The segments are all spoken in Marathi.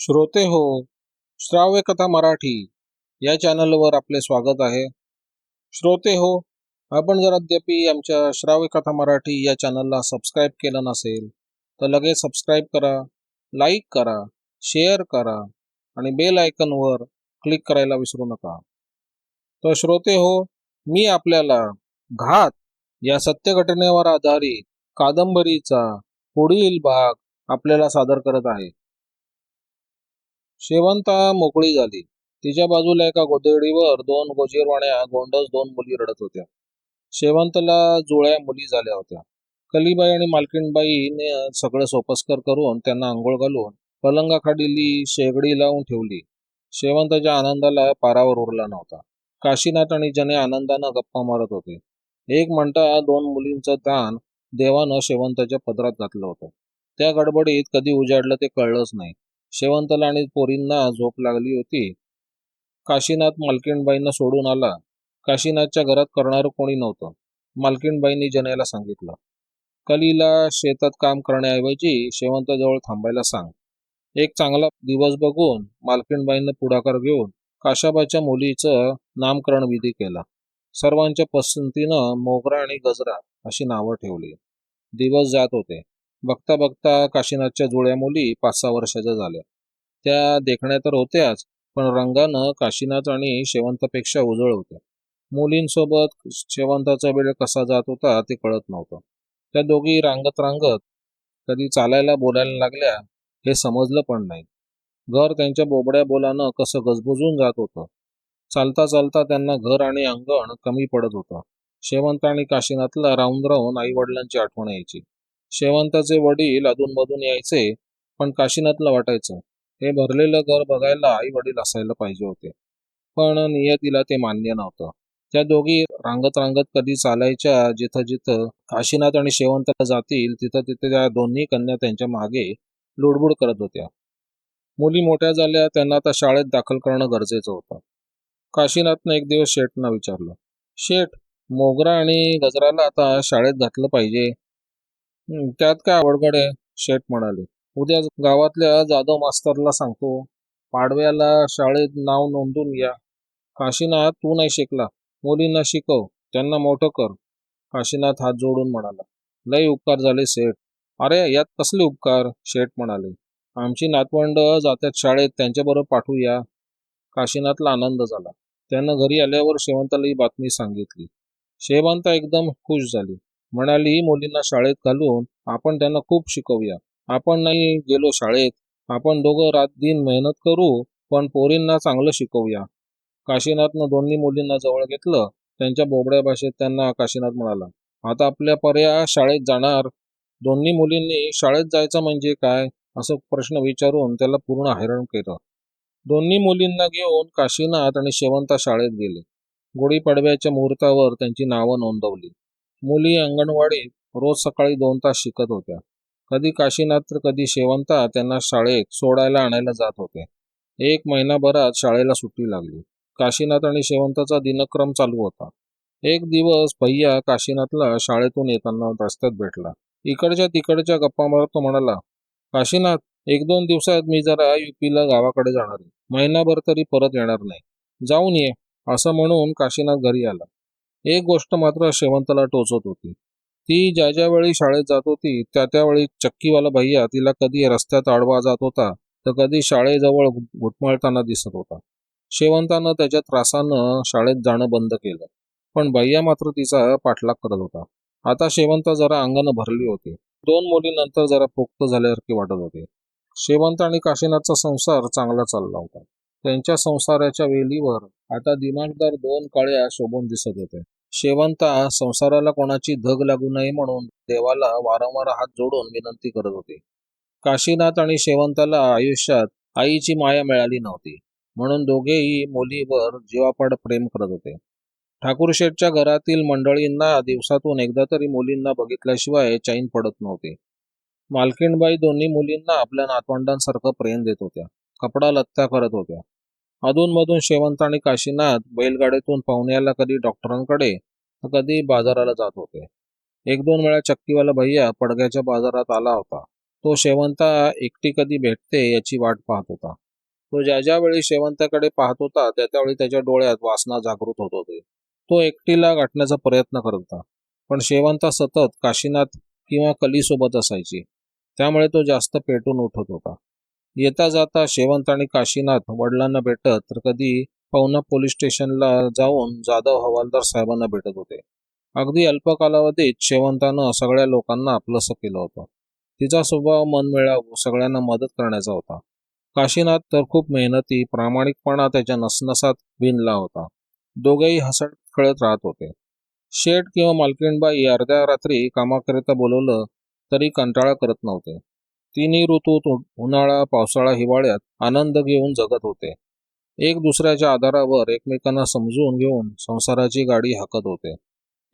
श्रोते हो श्राव्य कथा मराठी या चॅनलवर आपले स्वागत आहे. श्रोते हो आपण जर अद्याप आमच्या श्राव्य कथा मराठी या चॅनलला सबस्क्राईब केलं नसेल तर लगेच सबस्क्राईब करा लाईक करा शेअर करा आणि बेल आयकनवर क्लिक करायला विसरू नका. तर श्रोते हो मी आपल्याला घात या सत्यघटनेवर आधारित कादंबरीचा पुढील भाग आपल्याला सादर करत आहे. शेवंता मोकळी झाली. तिच्या बाजूला एका गोधडीवर दोन गोजीरवाण्या गोंडस दोन मुली रडत होत्या. शेवंतला जुळ्या मुली झाल्या होत्या. कलीबाई आणि मालकीणबाईने सगळं सोपस्कर करून त्यांना आंघोळ घालून पलंगाखाडीली शेगडी लावून ठेवली. शेवंताच्या आनंदाला पारावर उरला नव्हता. काशीनाथ आणि जने आनंदानं गप्पा मारत होते. एक म्हणता दोन मुलींचं दान देवानं शेवंताच्या पदरात घातलं होतं. त्या गडबडीत कधी उजाडलं ते कळलंच नाही. शेवंतला आणि पोरींना झोप लागली होती. काशीनाथ मालकीणबाईंना सोडून आला. काशीनाथच्या घरात करणारं कोणी नव्हतं. मालकीणबाईंनी जनेला सांगितलं. कलीला शेतात काम करण्याऐवजी शेवंताजवळ थांबायला सांग. एक चांगला दिवस बघून मालकीणबाईंना पुढाकार घेऊन काशाबाच्या मुलीचं नामकरण विधी केला. सर्वांच्या पसंतीनं मोगरा आणि गजरा अशी नावं ठेवली. दिवस जात होते. बघता बघता काशीनाथच्या जुळ्या मुली पाच सहा वर्षाच्या झाल्या. त्या देखण्या तर होत्याच पण रंगानं काशीनाथ आणि शेवंतापेक्षा उजळ होत्या. मुलींसोबत शेवंताचा वेळ कसा जात होता ते कळत नव्हतं. त्या दोघी रांगत रांगत कधी चालायला बोलायला लागल्या हे समजलं पण नाही. घर त्यांच्या बोबड्या बोलानं कसं गजबजून जात होतं. चालता चालता त्यांना घर आणि अंगण कमी पडत होतं. शेवंत आणि काशीनाथला राहून राहून आई वडिलांची आठवण यायची. शेवंताचे वडील अधूनमधून यायचे पण काशीनाथला वाटायचं. हे भरलेलं घर बघायला आई वडील असायला पाहिजे होते. पण नियतीला ते मान्य नव्हतं. त्या दोघी रांगत रांगत कधी चालायच्या जिथं जिथं काशीनाथ आणि शेवंत जातील तिथं तिथे त्या दोन्ही कन्या त्यांच्या मागे लुडबुड करत होत्या. मुली मोठ्या झाल्या त्यांना आता शाळेत दाखल करणं गरजेचं होतं. काशीनाथनं एक दिवस शेठना विचारलं शेठ मोगरा आणि गजराला आता शाळेत घातलं पाहिजे. त्यात काय अवघड आहे? शेठ म्हणाले. उद्या गावातल्या जाधव मास्तरला सांगतो. पाडव्याला शाळेत नाव नोंदून घ्या काशीनाथ तू नाही शिकला. मुलींना शिकव. त्यांना मोठं कर. काशीनाथ हात जोडून म्हणाला. लय उपकार झाले शेठ अरे यात कसले उपकार? शेठ म्हणाले. आमची नातवंड जात्यात शाळेत. त्यांच्याबरोबर पाठवूया. काशीनाथला आनंद झाला. त्यानं घरी आल्यावर शेवंताला ही बातमी सांगितली. शेवंता एकदम खुश झाली. म्हणाली मुलींना शाळेत घालून आपण त्यांना खूप शिकवूया. आपण नाही गेलो शाळेत. आपण दोघं रात दिन मेहनत करू पण पोरींना चांगलं शिकवूया. काशीनाथनं दोन्ही मुलींना जवळ घेतलं. त्यांच्या बोबड्या भाषेत त्यांना काशीनाथ म्हणाला आता आपल्या पर्या शाळेत जाणार. दोन्ही मुलींनी शाळेत जायचं म्हणजे काय? असं प्रश्न विचारून त्याला पूर्ण हैराण केलं. दोन्ही मुलींना घेऊन काशीनाथ आणि शेवंता शाळेत गेले. गुढीपाडव्याच्या मुहूर्तावर त्यांची नावं नोंदवली. मुली अंगणवाडीत रोज सकाळी दोन तास शिकत होत्या. कधी काशीनाथ तर कधी शेवंता त्यांना शाळेत सोडायला आणायला जात होते. एक महिनाभरात शाळेला सुट्टी लागली. काशीनाथ आणि शेवंताचा दिनक्रम चालू होता. एक दिवस भैया काशीनाथला शाळेतून येताना रस्त्यात भेटला. इकडच्या तिकडच्या गप्पा मारत तो म्हणाला काशीनाथ एक दोन दिवसात मी जरा युपीला गावाकडे जाणार आहे. महिनाभर तरी परत येणार नाही. जाऊन ये. असं म्हणून काशीनाथ घरी आला. एक गोष्ट मात्र शेवंताला टोचत होती. ती ज्या ज्या वेळी शाळेत जात होती त्या त्यावेळी चक्कीवाला भैया तिला कधी रस्त्यात आडवा जात होता तर कधी शाळेजवळ घुटमळताना दिसत होता. शेवंतानं त्याच्या त्रासानं शाळेत जाणं बंद केलं. पण भैया मात्र तिचा पाठलाग करत होता. आता शेवंत जरा अंगानं भरली होती. दोन मुली नंतर जरा पोक्त झाल्यासारखे वाटत होते. शेवंत आणि काशीनाथचा संसार चांगला चालला होता. त्यांच्या संसाराच्या वेलीवर आता दिमागदार दोन काळ्या शोभून दिसत होते. शेवंता संसाराला कोणाची धग लागू नये म्हणून देवाला वारंवार हात जोडून विनंती करत होते. काशीनाथ आणि शेवंताला आयुष्यात आईची माया मिळाली नव्हती. म्हणून दोघेही मुलीवर जीवापाड प्रेम करत होते. ठाकूरशेठच्या घरातील मंडळींना दिवसातून एकदा तरी मुलींना बघितल्याशिवाय चैन पडत नव्हते. मालकीणबाई दोन्ही मुलींना आपल्या नातवंडांसारखं प्रेम देत होत्या. कपडा लत्ता करत होत्या. अधूनमधून शेवंत आणि काशीनाथ बैलगाडीतून पाहुण्याला कधी डॉक्टरांकडे तर कधी बाजाराला जात होते. एक दोन वेळा चक्कीवाला भैया पडग्याच्या बाजारात आला होता. तो शेवंता एकटी कधी भेटते याची वाट पाहत होता. तो ज्या ज्यावेळी शेवंताकडे पाहत होता त्या त्यावेळी त्याच्या डोळ्यात वासना जागृत होत होते. तो एकटीला गाठण्याचा प्रयत्न करत होता. पण शेवंता सतत काशीनाथ किंवा कलीसोबत असायची. त्यामुळे तो जास्त पेटून उठत होता. येता जाता शेवंत आणि काशीनाथ वडिलांना भेटत तर कधी पवना पोलीस स्टेशनला जाऊन जाधव हवालदार साहेबांना भेटत होते. अगदी अल्प कालावधीत शेवंतानं सगळ्या लोकांना आपलंसं केलं होतं. तिचा स्वभाव मनमिळावू सगळ्यांना मदत करण्याचा होता. काशीनाथ तर खूप मेहनती प्रामाणिकपणा त्याच्या नसनसात विणला होता. दोघेही हसत खेळत राहत होते. शेठ किंवा मालकीणबाई अर्ध्या रात्री कामाकरिता बोलवलं तरी कंटाळा करत नव्हते. तिन्ही ऋतूत उन्हाळा पावसाळा हिवाळ्यात आनंद घेऊन जगत होते. एक दुसऱ्याच्या आधारावर एकमेकांना समजून घेऊन संसाराची गाडी हाकत होते.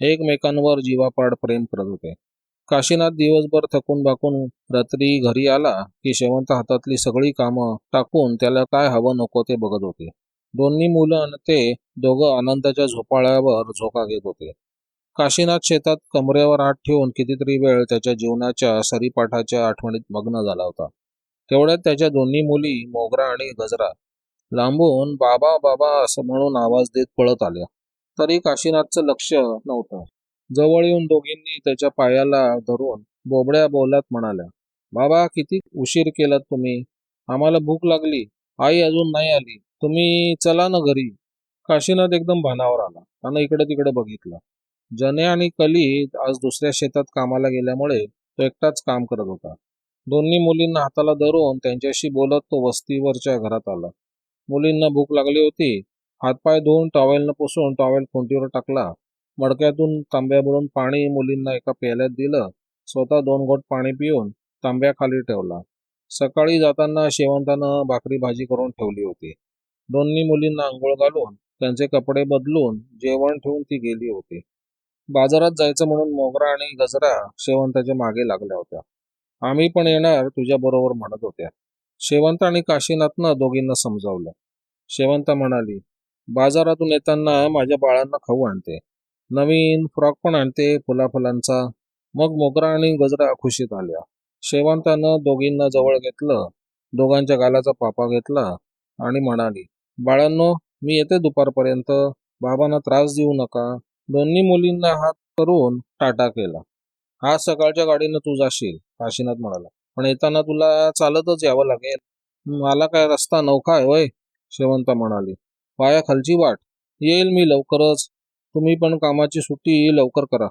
एकमेकांवर जीवापाड प्रेम करत होते. काशीनाथ दिवसभर थकून बाकून रात्री घरी आला की शेवंत हातातली सगळी कामं टाकून त्याला काय हवं नको ते बघत होते. दोन्ही मुलं आणि ते दोघं आनंदाच्या झोपाळ्यावर झोका घेत होते. काशीनाथ शेतात कमरेवर हात ठेवून कितीतरी वेळ त्याच्या जीवनाच्या सरीपाठाच्या आठवणीत मग्न झाला होता. तेवढ्यात त्याच्या दोन्ही मुली मोगरा आणि गजरा लांबून बाबा बाबा असं म्हणून आवाज देत पळत आल्या. तरी काशीनाथचं लक्ष नव्हतं. जवळ येऊन दोघींनी त्याच्या पायाला धरून बोबड्या बोलात म्हणाल्या बाबा किती उशीर केलात तुम्ही? आम्हाला भूक लागली. आई अजून नाही आली. तुम्ही चला ना घरी. काशीनाथ एकदम भानावर आला. त्यानं इकडे तिकडे बघितलं. जने आणि कली आज दुसऱ्या शेतात कामाला गेल्यामुळे तो एकटाच काम करत होता. दोन्ही मुलींना हाताला धरून त्यांच्याशी बोलत तो वस्तीवरच्या घरात आला. मुलींना भूक लागली होती. हातपाय धुवून टॉवेलनं पुसून टॉवेल खुंटीवर टाकला. मडक्यातून तांब्या भरून पाणी मुलींना एका प्याल्यात दिलं. स्वतः दोन घोट पाणी पिऊन तांब्या खाली ठेवला. सकाळी जाताना शेवंतानं भाकरी भाजी करून ठेवली होती. दोन्ही मुलींना आंघोळ घालून त्यांचे कपडे बदलून जेवण ठेवून ती गेली होती. बाजारात जायचं म्हणून मोगरा आणि गजरा शेवंताच्या मागे लागल्या होत्या. आम्ही पण येणार तुझ्या बरोबर म्हणत होत्या. शेवंत आणि काशीनाथनं दोघींना समजावलं. शेवंत म्हणाली बाजारातून येताना माझ्या बाळांना खाऊ आणते. नवीन फ्रॉक पण आणते फुलाफुलांचा. मग मोगरा आणि गजरा खुशीत आल्या. शेवंतानं दोघींना जवळ घेतलं दोघांच्या गालाचा पापा घेतला आणि म्हणाली बाळांनो मी येते दुपारपर्यंत. बाबांना त्रास देऊ नका. दोन्ही मुलींना हात करून टाटा केला. आज सकाळच्या गाडीनं तू जाशील काशीनाथ म्हणाला. पण येताना तुला चालतच यावं लागेल. मला काय रस्ता नौका आहे वय शेवंता म्हणाली. पाया खालची वाट. येईल मी लवकरच. तुम्ही पण कामाची सुट्टी लवकर करा.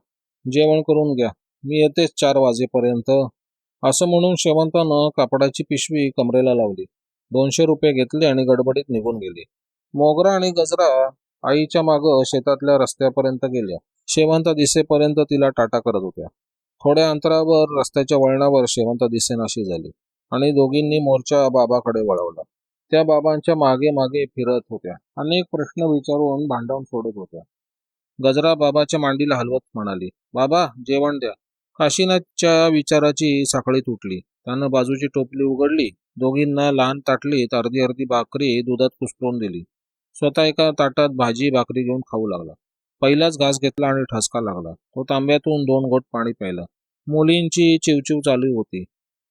जेवण करून घ्या. मी येतेच चार वाजेपर्यंत. असं म्हणून शेवंतानं कापडाची पिशवी कमरेला लावली. दोनशे रुपये घेतले आणि गडबडीत निघून गेली. मोगरा आणि गजरा आईच्या मागं शेतातल्या रस्त्यापर्यंत गेल्या. शेवंत दिसेपर्यंत तिला टाटा करत होत्या. थोड्या अंतरावर रस्त्याच्या वळणावर शेवंत दिसेनाशी झाली आणि दोघींनी मोर्चा बाबाकडे वळवला. त्या बाबांच्या मागे मागे फिरत होत्या. अनेक प्रश्न विचारून भांडवून सोडत होत्या. गजरा बाबाच्या मांडीला हलवत म्हणाली बाबा जेवण द्या. काशीनाथच्या विचाराची साखळी तुटली. त्यानं बाजूची टोपली उघडली. दोघींना लहान ताटलीत अर्धी अर्धी भाकरी दुधात कुसकरून दिली. स्वतः एका ताटात भाजी भाकरी घेऊन खाऊ लागला. पहिलाच घास घेतला आणि ठसका लागला. तो तांब्यातून दोन घोट पाणी प्यायला. मुलींची चिवचिव चालू होती.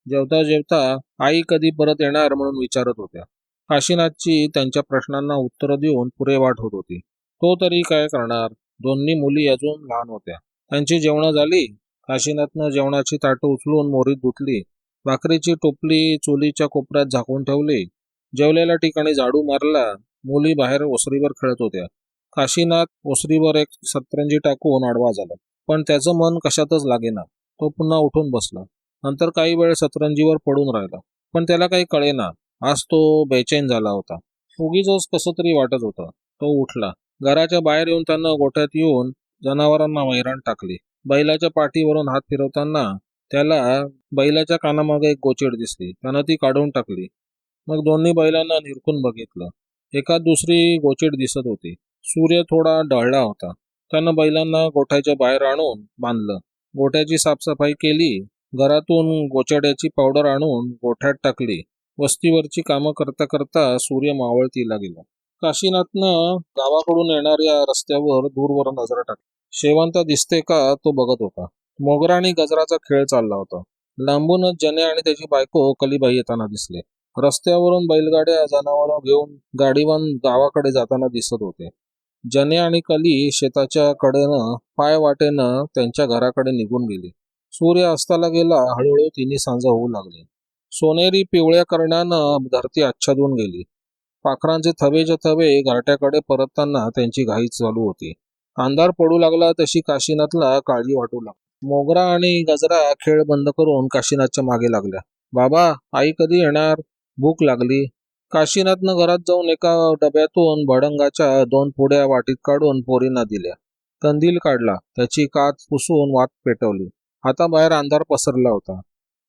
जेवता जेवता आई कधी परत येणार म्हणून विचारत होत्या. काशीनाथची त्यांच्या प्रश्नांना उत्तरं देऊन पुरे वाट होत होती. तो तरी काय करणार? दोन्ही मुली अजून लहान होत्या. त्यांची जेवणं झाली. काशीनाथनं जेवणाची ताटं उचलून मोरीत धुतली. भाकरीची टोपली चुलीच्या कोपऱ्यात झाकून ठेवली. जेवलेल्या ठिकाणी झाडू मारला. मुली बाहेर ओसरीवर खेळत होत्या. काशीनाथ ओसरीवर एक सतरंजी टाकून आडवा झाला. पण त्याचं मन कशातच लागेना. तो पुन्हा उठून बसला. नंतर काही वेळ सतरंजीवर पडून राहिला. पण त्याला काही कळेना. आज तो बेचैन झाला होता. उगीच कसं तरी वाटत होतं. तो उठला. घराच्या बाहेर येऊन त्यानं गोठ्यात येऊन जनावरांना वैरण टाकली. बैलाच्या पाठीवरून हात फिरवताना त्याला बैलाच्या कानामागे एक गोचेड दिसली. त्यानं ती काढून टाकली. मग दोन्ही बैलांना निरखून बघितलं. एखाद दुसरी गोचेड दिसत होती. सूर्य थोडा ढळला होता. त्यानं बैलांना गोठ्याच्या बाहेर आणून बांधलं. गोठ्याची साफसफाई केली. घरातून गोचड्याची पावडर आणून गोठ्यात टाकली. वस्तीवरची कामं करता करता सूर्य मावळतीला गेला काशीनाथनं गावाकडून येणाऱ्या रस्त्यावर दूरवर नजर टाकली. शेवंत दिसते का तो बघत होता. मोगरा आणि गजराचा खेळ चालला होता. लांबूनच जने आणि त्याची बायको कलीबाई येताना दिसले. रस्त्यावरून बैलगाड्या जनावरं घेऊन गाडीवान गावाकडे जाताना दिसत होते. जने आणि कली शेताच्या कडेनं पाय वाटेनं त्यांच्या घराकडे निघून गेले. सूर्य अस्ताला गेला हळूहळू तिन्ही सांज होऊ लागले. सोनेरी पिवळ्या करण्यानं धरती आच्छादून गेली. पाखरांचे थवेच्या थवे घरट्याकडे परतताना त्यांची घाई चालू होती. अंधार पडू लागला तशी काशीनाथला काळजी वाटू लागली. मोगरा आणि गजरा खेळ बंद करून काशीनाथच्या मागे लागल्या. बाबा आई कधी येणार? भूक लागली. काशीनाथनं घरात जाऊन एका डब्यातून भडंगाच्या दोन पुड्या वाटीत काढून पोरींना दिल्या. कंदील काढला. त्याची काच पुसून वात पेटवली. आता बाहेर अंधार पसरला होता.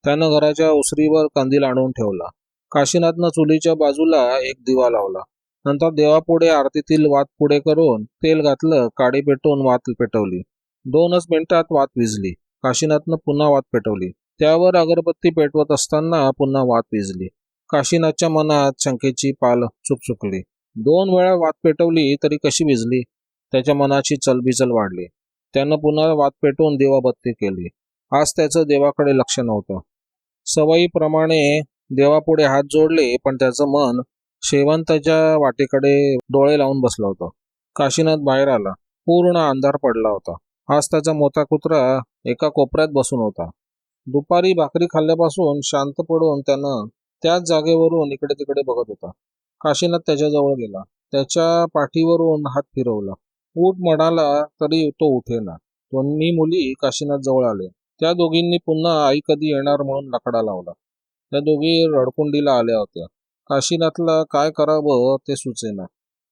त्यानं घराच्या उसरीवर कंदील आणून ठेवला. काशीनाथनं चुलीच्या बाजूला एक दिवा लावला. नंतर देवापुढे आरतीतील वात पुढे करून तेल घातलं काडी पेटवून वात पेटवली. दोनच मिनिटात वात विजली. काशीनाथनं पुन्हा वात पेटवली. त्यावर अगरबत्ती पेटवत असताना पुन्हा वात विजली. काशीनाथच्या मनात शंकेची पाल चुकचुकली दोन वेळा वात पेटवली तरी कशी भिजली? त्याच्या मनाची चलबिचल वाढली. त्यानं पुन्हा वात पेटवून देवाबत्ती केली. आज त्याचं देवाकडे लक्ष नव्हतं. सवयीप्रमाणे देवापुढे हात जोडले पण त्याचं मन शेवंताच्या वाटेकडे डोळे लावून बसलं होतं. काशीनाथ बाहेर आला. पूर्ण अंधार पडला होता. आज त्याचा मोठा कुत्रा एका कोपऱ्यात बसून होता. दुपारी भाकरी खाल्ल्यापासून शांत पडून त्यानं त्याच जागेवरून इकडे तिकडे बघत होता. काशीनाथ त्याच्याजवळ गेला. त्याच्या पाठीवरून हात फिरवला. उठ म्हणाला तरी तो उठेना. दोन्ही मुली काशीनाथ जवळ आले. त्या दोघींनी पुन्हा आई कधी येणार म्हणून लकडा लावला. त्या दोघी रडकुंडीला आल्या होत्या. काशीनाथला काय करावं ते सुचेना.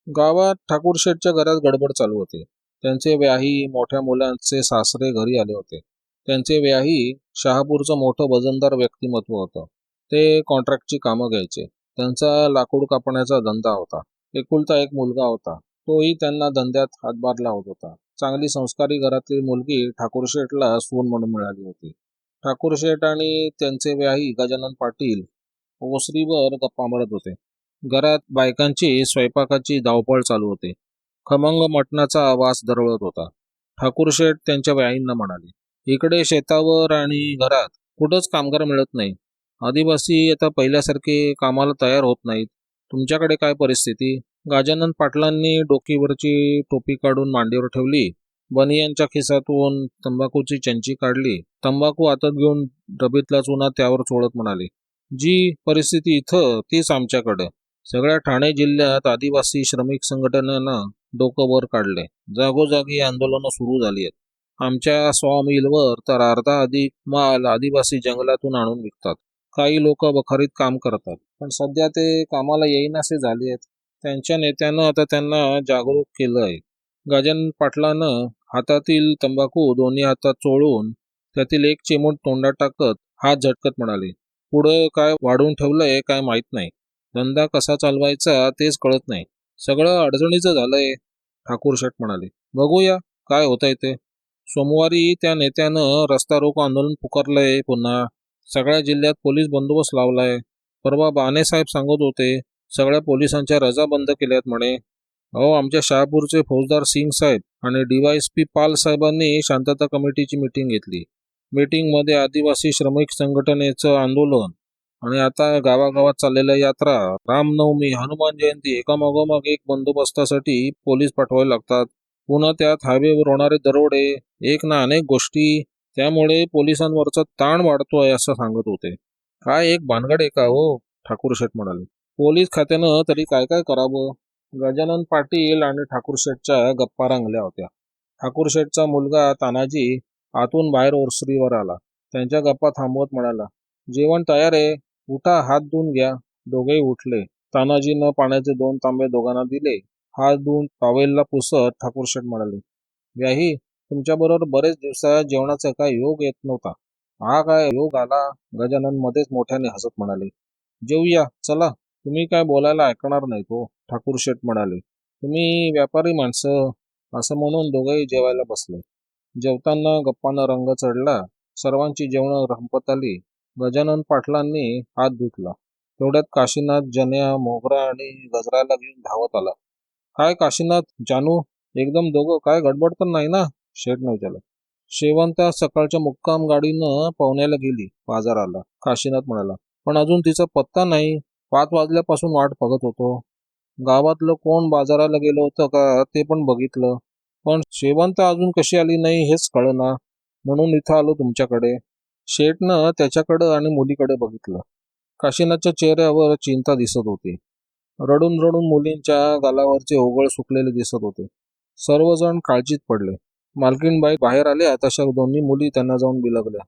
गावात ठाकूर शेठच्या घरात गडबड चालू होती. त्यांचे व्याही मोठ्या मुलांचे सासरे घरी आले होते. त्यांचे व्याही शहापूरचं मोठं वजनदार व्यक्तिमत्व होतं. ते कॉन्ट्रॅक्टची कामं घ्यायचे. त्यांचा लाकूड कापण्याचा धंदा होता. एकुलता एक मुलगा होता. तोही त्यांना धंद्यात हातभार लावत होता. चांगली संस्कारी घरातली मुलगी ठाकूर शेठला सून म्हणून मिळाली होती. ठाकूर शेठ आणि त्यांचे व्याही गजानन पाटील ओसरीवर गप्पा मारत होते. घरात बायकांची स्वयंपाकाची धावपळ चालू होती. खमंग मटणाचा वास दरवळत होता. ठाकूर शेठ त्यांच्या व्याहींना म्हणाले इकडे शेतावर आणि घरात कुठंच कामगार मिळत नाही. आदिवासी आता पहिल्यासारखे कामाला तयार होत नाहीत. तुमच्याकडे काय परिस्थिती? गाजानन पाटलांनी डोकीवरची टोपी काढून मांडीवर ठेवली. बनियांच्या खिसातून तंबाखूची चंची काढली. तंबाखू हातात घेऊन डबीतला चुना त्यावर चोळत म्हणाले जी परिस्थिती इथं तीच आमच्याकडं. सगळ्या ठाणे जिल्ह्यात आदिवासी श्रमिक संघटनेनं डोकं वर काढले. जागोजागी आंदोलनं सुरू झाली आहेत. आमच्या सॉमिलवर तर अर्धा अधिक माल आदिवासी जंगलातून आणून विकतात. काही लोक बखरीत काम करतात. पण सध्या ते कामाला येईनासे झाले आहेत त्यांच्या नेत्यानं आता त्यांना जागरूक केलं आहे गजानन पाटलानं हातातील तंबाखू दोन्ही हातात चोळून त्यातील एक चिमूट तोंडात टाकत हात झटकत म्हणाले पुढं काय वाढून ठेवलंय काय माहीत नाही. धंदा कसा चालवायचा तेच कळत नाही. सगळं अडचणीचं झालंय. ठाकूर शेठ म्हणाले बघूया काय होतंय ते. सोमवारी त्या नेत्यानं रस्ता रोको आंदोलन पुकारलंय पुन्हा. सगळ्या जिल्ह्यात पोलीस बंदोबस्त लावलाय. परवा बाणे साहेब सांगत होते सगळ्या पोलिसांच्या रजा बंद केल्यात म्हणे. अहो आमच्या शहापूरचे फौजदार सिंग साहेब आणि डीवायएसपी पाल साहेबांनी शांतता कमिटीची मिटिंग घेतली. मीटिंगमध्ये आदिवासी श्रमिक संघटनेचं आंदोलन आणि आता गावागावात चाललेल्या यात्रा रामनवमी हनुमान जयंती एकामागोमाग एक बंदोबस्तासाठी पोलीस पाठवावे लागतात. पुन्हा त्यात हायवेवर होणारे दरोडे एक ना अनेक गोष्टी त्यामुळे पोलिसांवरचा ताण वाढतोय असं सांगत होते. काय एक भानगड आहे का हो? ठाकूर शेठ म्हणाले. पोलीस खात्यानं तरी काय काय करावं? गजानन पाटील आणि ठाकूर शेठच्या गप्पा रंगल्या होत्या. ठाकूर शेठचा मुलगा तानाजी आतून बाहेर ओरसरीवर आला. त्यांच्या गप्पा थांबवत म्हणाला जेवण तयार आहे. उठा हात धुवून घ्या. दोघेही उठले. तानाजीनं पाण्याचे दोन तांबे दोघांना दिले. हात धुवून टॉवेलला पुसत ठाकूर शेठ म्हणाले व्याही तुमच्याबरोबर बरेच दिवसा जेवणाचा काय योग येत नव्हता. हा काय योग आला? गजानन मध्येच मोठ्याने हसत म्हणाले. जेऊया चला. तुम्ही काय बोलायला ऐकणार नाही तो हो, ठाकूर शेठ म्हणाले. तुम्ही व्यापारी माणसं असं म्हणून दोघेही जेवायला बसले. जेवताना गप्पांना रंग चढला. सर्वांची जेवणं रंपत आली. गजानन पाटलांनी हात धुतला. तेवढ्यात काशीनाथ जन्या मोगरा आणि गजराला घेऊन धावत आला. काय काशीनाथ? जानू? एकदम दोघं काय गडबड तर नाही ना? शेठ नाही त्याला. शेवंता सकाळच्या मुक्काम गाडीनं पवण्याला गेली. बाजाराला काशीनाथ म्हणाला पण अजून तिचा पत्ता नाही. पाच वाजल्यापासून वाट बघत होतो. गावातलं कोण बाजाराला गेलं होतं का ते पण बघितलं. पण शेवंता अजून कशी आली नाही हेच कळना. म्हणून इथं आलो तुमच्याकडे. शेठनं त्याच्याकडं आणि मुलीकडे बघितलं. काशीनाथच्या चेहऱ्यावर चिंता दिसत होती. रडून रडून मुलींच्या गालावरचे ओघळ सुकलेले दिसत होते. सर्वजण काळजीत पडले. मालकीनबाई बाहेर आल्या तशा दोन्ही मुली त्यांना जाऊन बिलगल्या.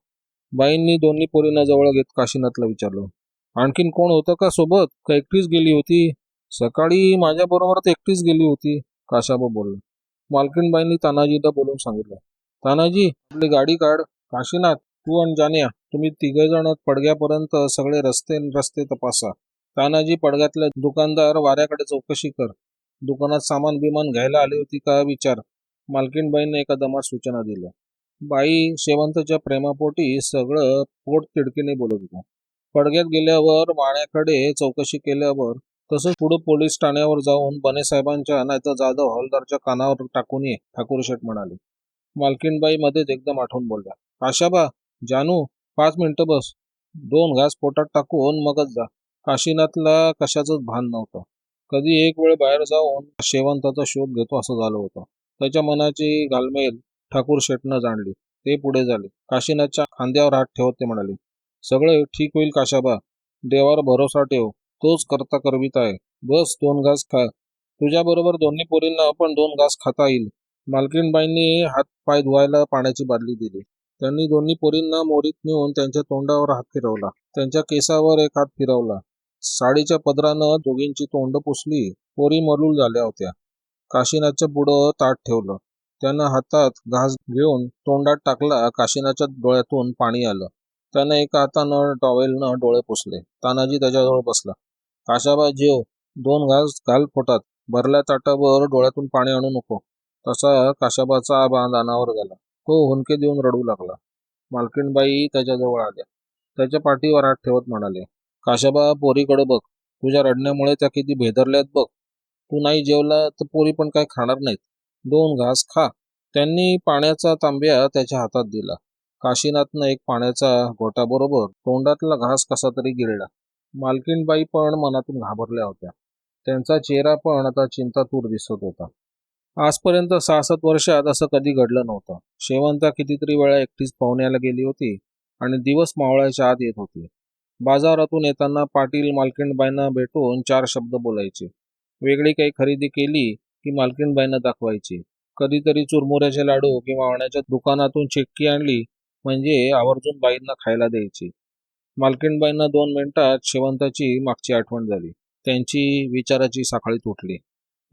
बाईंनी दोन्ही पोरींना जवळ घेत काशीनाथला विचारलं. आणखीन कोण होतं का सोबत? का एकटीच गेली होती? सकाळी माझ्याबरोबर तर एकटीच गेली होती काशाबा बोलला. मालकीनबाईंनी तानाजीला बोलून सांगितलं. तानाजी आपली गाडी काढ. काशीनाथ तू आणि जान्या तुम्ही तिघे जण पडग्यापर्यंत सगळे रस्ते रस्ते तपासा. तानाजी पडग्यातले दुकानदार वाऱ्याकडे चौकशी कर. दुकानात सामान बिमान घ्यायला आली होती का? विचार. मालकीनबाईंनी एका दमात सूचना दिल्या. बाई शेवंतच्या प्रेमापोटी सगळं पोट तिडकीने बोलत होतं पडग्यात गेल्यावर वाण्याकडे चौकशी केल्यावर तसंच पुढे पोलीस ठाण्यावर जाऊन बने साहेबांच्या नाहीतर जाधव हवालदारच्या कानावर टाकून ये ठाकूर शेठ म्हणाले. मालकीनबाई मध्येच एकदम आठवून बोलल्या. आशाबा जानू पाच मिनिटं बस. दोन घास पोटात टाकून मगच जा. काशीनाथला कशाचंच भान नव्हतं. कधी एक वेळ बाहेर जाऊन शेवंताचा शोध घेतो असं झालं होतं. त्याच्या मनाची घालमेल ठाकूर शेठनं जाणली. ते पुढे झाले. काशीनाथच्या खांद्यावर हात ठेवत ते म्हणाले सगळं ठीक होईल काशाबा. देवावर भरोसा ठेव. तोच करता करवीत आहे. बस दोन घास खा. तुझ्या बरोबर दोन्ही पोरींना पण दोन घास खाता येईल. मालकीनबाईंनी हात पाय धुवायला पाण्याची बादली दिली. त्यांनी दोन्ही पोरींना मोरीत नेऊन त्यांच्या तोंडावर हात फिरवला. त्यांच्या केसावर एक हात फिरवला. साडीच्या पदरानं दोघींची तोंड पुसली. पोरी मलूल झाल्या होत्या. काशीनाथच्या पुढं ताट ठेवलं. त्यानं हातात घास घेऊन तोंडात टाकला काशीनाथच्या डोळ्यातून पाणी आलं. त्यानं एका हातानं टॉवेलनं डोळे पुसले. तानाजी त्याच्याजवळ बसला. काशाबा जेव. दोन घास घाल पोटात. भरल्या ताटावर डोळ्यातून पाणी आणू नको. तसा काशाबाचा बांध अनावर झाला. तो हुंदके देऊन रडू लागला. मालकीणबाई त्याच्याजवळ आल्या. त्याच्या पाठीवर हात ठेवत म्हणाले काशाबा पोरीकडे बघ. तुझ्या रडण्यामुळे त्या किती भेदरल्यात बघ. तू नाही जेवला तर पोरी पण काय खाणार नाहीत. दोन घास खा. त्यांनी पाण्याचा तांब्या त्याच्या हातात दिला. काशीनाथनं एक पाण्याचा घोटाबरोबर तोंडातला घास कसा तरी गिळला. मालकीणबाई पण मनातून घाबरल्या होत्या. त्यांचा चेहरा पण आता चिंतातूर दिसत होता. आजपर्यंत सहा सात वर्षात असं कधी घडलं नव्हतं. शेवंता कितीतरी वेळा एकटीच पाहुण्याला गेली होती आणि दिवस मावळायच्या आत येत होती. बाजारातून येताना पाटील मालकीणबाईंना भेटून चार शब्द बोलायचे. वेगळी काही खरेदी केली की मालकीणबाईंना दाखवायची. कधीतरी चुरमुऱ्याचे लाडू किंवा वाण्याच्या दुकानातून चिक्की आणली म्हणजे आवर्जून बाईंना खायला द्यायची. मालकीणबाईंना दोन मिनिटात शेवंताची मागची आठवण झाली. त्यांची विचाराची साखळी तुटली.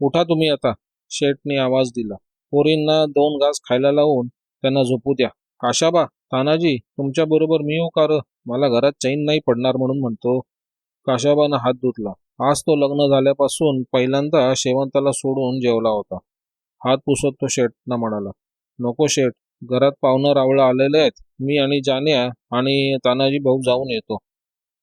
उठा तुम्ही आता शेठने आवाज दिला. पोरींना दोन घास खायला लावून त्यांना झोपू द्या. काशाबा तानाजी तुमच्या बरोबर मी येऊ का मला घरात चैन नाही पडणार म्हणून म्हणतो. काशाबानं हात धुतला. आज तो लग्न झाल्यापासून पहिल्यांदा शेवंताला सोडून जेवला होता. हात पुसत तो शेठना म्हणाला नको शेठ घरात पाहुणं रावळं आलेले आहेत. मी आणि जाण्या आणि तानाजी भाऊ जाऊन येतो.